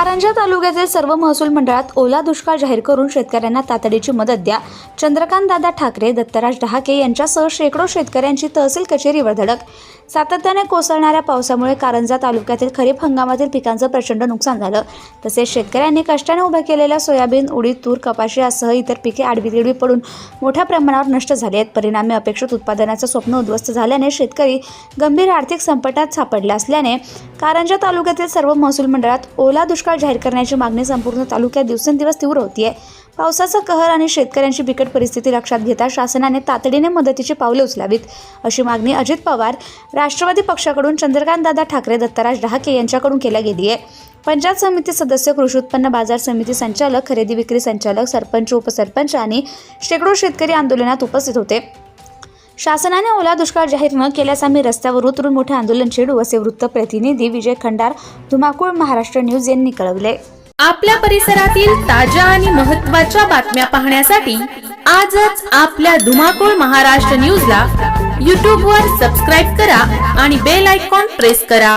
कारंजा तालुक्यातील सर्व महसूल मंडळात ओला दुष्काळ जाहीर करून शेतकऱ्यांना तातडीची मदत द्या. चंद्रकांत दादा ठाकरे दत्तराज डहाके यांच्यासह शेकडो शेतकऱ्यांची तहसील कचेरीवर धडक. सातत्याने कोसळणाऱ्या पावसामुळे कारंजा तालुक्यातील खरीप हंगामातील पिकांचं प्रचंड नुकसान झालं. तसेच शेतकऱ्यांनी कष्टाने उभ्या केलेल्या सोयाबीन उडीद तूर कपाशी यासह इतर पिके आडवी पडून मोठ्या प्रमाणावर नष्ट झाली आहेत. परिणामी अपेक्षित उत्पादनाचं स्वप्न उद्ध्वस्त झाल्याने शेतकरी गंभीर आर्थिक संकटात सापडला असल्याने कारंजा तालुक्यातील सर्व महसूल मंडळात ओला दुष्काळ जाहीर करण्याची मागणी संपूर्ण तालुक्यात दिवसेंदिवस तीव्र होतीये. पावसाचा कहर आणि शेतकऱ्यांची बिकट परिस्थिती लक्षात घेता शासनाने तातडीने मदतीची पावले उचलावीत. अशी मागणी अजित पवार राष्ट्रवादी पक्षाकडून चंद्रकांतदादा ठाकरे दत्तराज डहाके यांच्याकडून केल्या गेली आहे पंचायत समिती सदस्य कृषी उत्पन्न बाजार समिती संचालक खरेदी विक्री संचालक सरपंच उपसरपंच आणि शेकडो शेतकरी आंदोलनात उपस्थित होते. शासनाने ओला दुष्काळ जाहीर न केल्यास आम्ही रस्त्यावर उतरून मोठे आंदोलन छेडू असे वृत्त प्रतिनिधी विजय खंडार धुमाकूळ महाराष्ट्र न्यूज यांनी कळवले. आपल्या परिसरातील ताज्या आणि महत्त्वाच्या बातम्या पाहण्यासाठी आजच आपल्या धुमाकूळ महाराष्ट्र न्यूजला यूट्यूबवर सबस्क्राईब करा आणि बेल आयकॉन प्रेस करा.